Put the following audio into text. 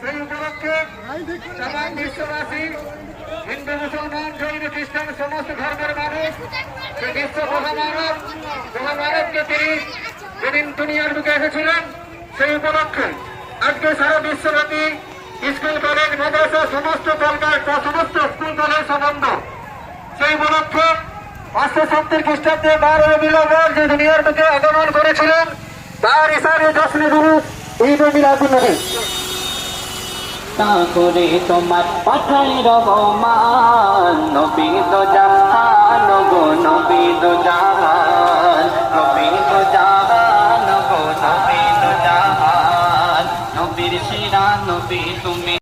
সেই উপলক্ষে হিন্দু মুসলমান খ্রিস্টান সমস্ত ধর্মের মানুষ তিনি যেদিন দুনিয়ার এসেছিলেন সেই উপলক্ষে আজকে সারা বিশ্বব্যাপী স্কুল, কলেজ, মাদ্রাসা, সমস্ত কলকার প্রথম উপলক্ষে পাঁচশো সত্তর খ্রিস্টাব্দে বারো যে দুনিয়ার বুকে আগমন করেছিলেন, তার গুরু তোমার পাঠাই নবী তো জাহান গো, নবী তো জাহান, নবী তো জাহান গো, নবী তো জাহান, নবীর শিরা নবী তুমি